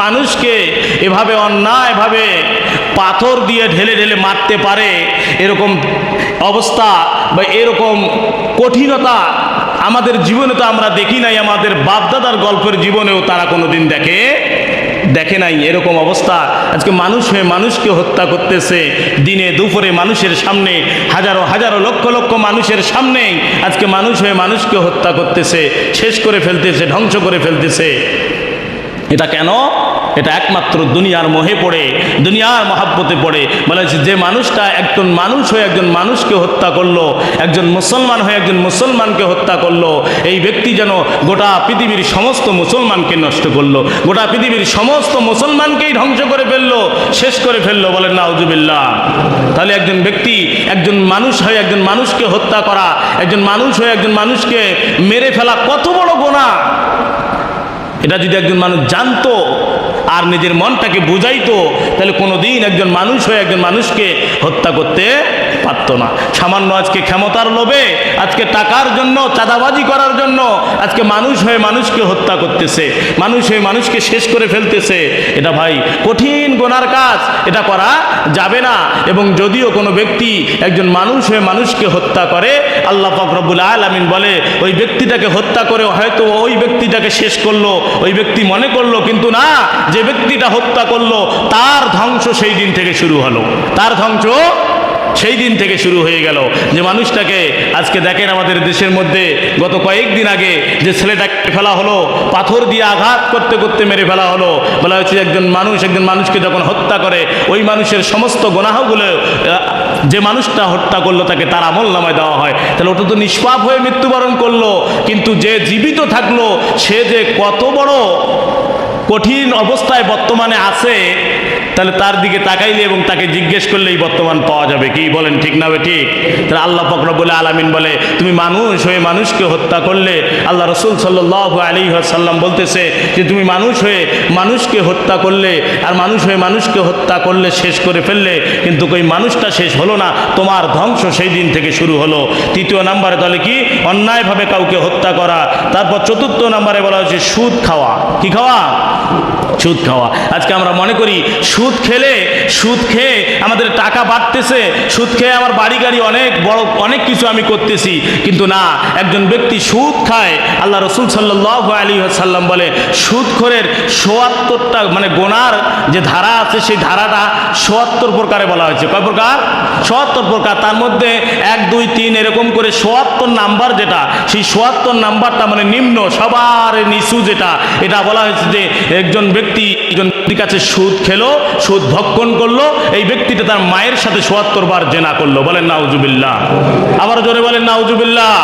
মানুষকে এভাবে অন্যায়ভাবে পাথর দিয়ে ঢেলে ঢেলে মারতে পারে, এরকম অবস্থা বা এরকম কঠিনতা আমাদের জীবনে তো আমরা দেখি নাই, আমাদের বাপদাদার গল্পের জীবনেও তারা কোনোদিন দেখে দেখে নাই এরকম অবস্থা। আজকে মানুষ হয়ে মানুষকে হত্যা করতেছে, দিনে দুপুরে মানুষের সামনে, হাজারো হাজারো লক্ষ লক্ষ মানুষের সামনে আজকে মানুষ হয়ে মানুষকে হত্যা করতেছে, শেষ করে ফেলতেছে, ধ্বংস করে ফেলতেছে। এটা কেন? এটা একমাত্র দুনিয়ার মোহে পড়ে, দুনিয়ার মহাব্বতে পড়ে। বলা যে মানুষটা একজন মানুষ হয়ে একজন মানুষকে হত্যা করল, একজন মুসলমান হয়ে একজন মুসলমানকে হত্যা করল, এই ব্যক্তি যেন গোটা পৃথিবীর সমস্ত মুসলমানকে নষ্ট করল, গোটা পৃথিবীর সমস্ত মুসলমানকেই ধ্বংস করে ফেলল, শেষ করে ফেলল বলেন না উজুবিল্লাহ তাহলে একজন ব্যক্তি, একজন মানুষ হয়ে একজন মানুষকে হত্যা করা, একজন মানুষ হয়ে একজন মানুষকে মেরে ফেলা কত বড় গোনা এটা যদি একজন মানুষ জানতো আর নিজের মনটাকে বুঝাইতো, তাহলে কোনো দিন একজন মানুষ হয়ে একজন মানুষকে হত্যা করতে পারতো না। সামান্য আজকে ক্ষমতার লোভে, আজকে টাকার জন্য, চাঁদাবাজি করার জন্য, আজকে মানুষ হয়ে মানুষকে হত্যা করতেছে, মানুষ হয়ে মানুষকে শেষ করে ফেলতেছে। এটা ভাই কঠিন গোনার কাজ, এটা করা যাবে না। এবং যদিও কোনো ব্যক্তি একজন মানুষ হয়ে মানুষকে হত্যা করে, আল্লাহ ফকরবুল আলমিন বলে, ওই ব্যক্তিটাকে হত্যা করে হয়তো ওই ব্যক্তিটাকে শেষ করল, ওই ব্যক্তি মনে করল, কিন্তু না, যে ব্যক্তিটা হত্যা করল, তার ধ্বংস সেই দিন থেকে শুরু হলো। তার ধ্বংস সেই দিন থেকে শুরু হয়ে গেল যে মানুষটাকে আজকে দেখেন আমাদের দেশের মধ্যে গত কয়েকদিন আগে যে ছেলেটাকে ফেলা হলো, পাথর দিয়ে আঘাত করতে করতে মেরে ফেলা হলো, বলা হয়েছে একজন মানুষ, একজন মানুষকে যখন হত্যা করে, ওই মানুষের সমস্ত গোনাহগুলো যে মানুষটা হত্যা করল তাকে তার আমল নামায় দেওয়া হয়। তাহলে ওটা তো নিষ্পাপ হয়ে মৃত্যুবরণ করল, কিন্তু যে জীবিত থাকল, সে যে কত বড় কঠিন অবস্থায় বর্তমানে আছে, তাহলে তার দিকে তাকাইলে এবং তাকে জিজ্ঞেস করলেই বর্তমান পাওয়া যাবে। কি বলেন, ঠিক না ঠিক? তাহলে আল্লাহ বলে আলামিন বলে, তুমি মানুষ হয়ে মানুষকে হত্যা করলে আল্লাহ রসুল সাল্লাহ আলী সাল্লাম বলতেছে যে, তুমি মানুষ হয়ে মানুষকে হত্যা করলে আর মানুষ হয়ে মানুষকে হত্যা করলে শেষ করে ফেললে, কিন্তু ওই মানুষটা শেষ হলো না, তোমার ধ্বংস সেই দিন থেকে শুরু হলো। তৃতীয় নাম্বারে তাহলে কি? অন্যায়ভাবে কাউকে হত্যা করা। তারপর চতুর্থ নাম্বারে বলা হয়েছে, সুদ খাওয়া। কি খাওয়া? সুদ খাওয়া। আজকে আমরা মনে করি, সুদ খেলে, সুদ খেয়ে আমাদের টাকা বাড়তেছে, সুদ খেয়ে আমার বাড়ি গাড়ি অনেক বড়, অনেক কিছু আমি করতেছি। কিন্তু না, একজন ব্যক্তি সুদ খায়, আল্লাহ রসুল সাল্লাহ আলী সাল্লাম বলে, সুদখোরের সোয়াত্তরটা মানে গোনার যে ধারা আছে, সেই ধারাটা সোয়াত্তর প্রকারে বলা হয়েছে। কয় প্রকার? সোয়াত্তর প্রকার। তার মধ্যে এক, দুই, তিন এরকম করে সোয়াত্তর নাম্বার যেটা, সেই সোয়াত্তর নাম্বারটা মানে নিম্ন, সবার নিচু যেটা, এটা বলা হয়েছে যে একজন ব্যক্তি একজন ব্যক্তির কাছে সুদ খেলো, সুদ ভক্ষণ করল, এই ব্যক্তিটা তার মায়ের সাথে সোয়াত্তর বার জেনা করল। বলেন, নাউজুবিল্লাহ। আবার জোরে বলেন, নাউজুবিল্লাহ।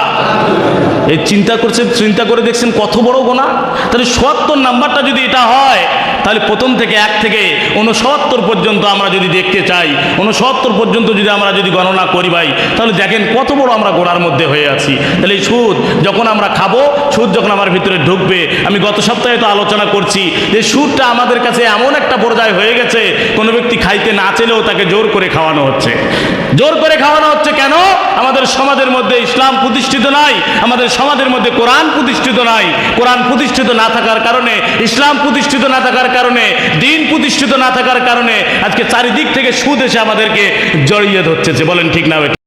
এই চিন্তা করছেন চিন্তা করে দেখছেন কত বড় গোনা। তাহলে সোয়াত্তর নাম্বারটা যদি এটা হয়, তাহলে প্রথম থেকে এক থেকে উনসত্তর পর্যন্ত আমরা যদি দেখতে চাই উনসত্তর পর্যন্ত যদি আমরা যদি গণনা করি ভাই, তাহলে দেখেন কত বড় আমরা গোড়ার মধ্যে হয়ে আছি। তাহলে এই সুদ যখন আমরা খাব, সুদ যখন আমার ভিতরে ঢুকবে, আমি গত সপ্তাহে তো আলোচনা করছি যে সুদটা আমাদের কাছে এমন একটা পর্যায়ে হয়ে গেছে, কোনো ব্যক্তি খাইতে না চেলেও তাকে জোর করে খাওয়ানো হচ্ছে। জোর করে খাওয়ানো হচ্ছে কেন? আমাদের সমাজের মধ্যে ইসলাম প্রতিষ্ঠিত নাই, আমাদের সমাজের মধ্যে কোরআন প্রতিষ্ঠিত নাই। কোরআন প্রতিষ্ঠিত না থাকার কারণে, ইসলাম প্রতিষ্ঠিত না থাকার কারণে, দিন প্রতিষ্ঠিত না থাকার কারণে আজকে চারিদিক থেকে সুদ এসে আমাদেরকে জড়িয়ে ধরছে বলেন ঠিক না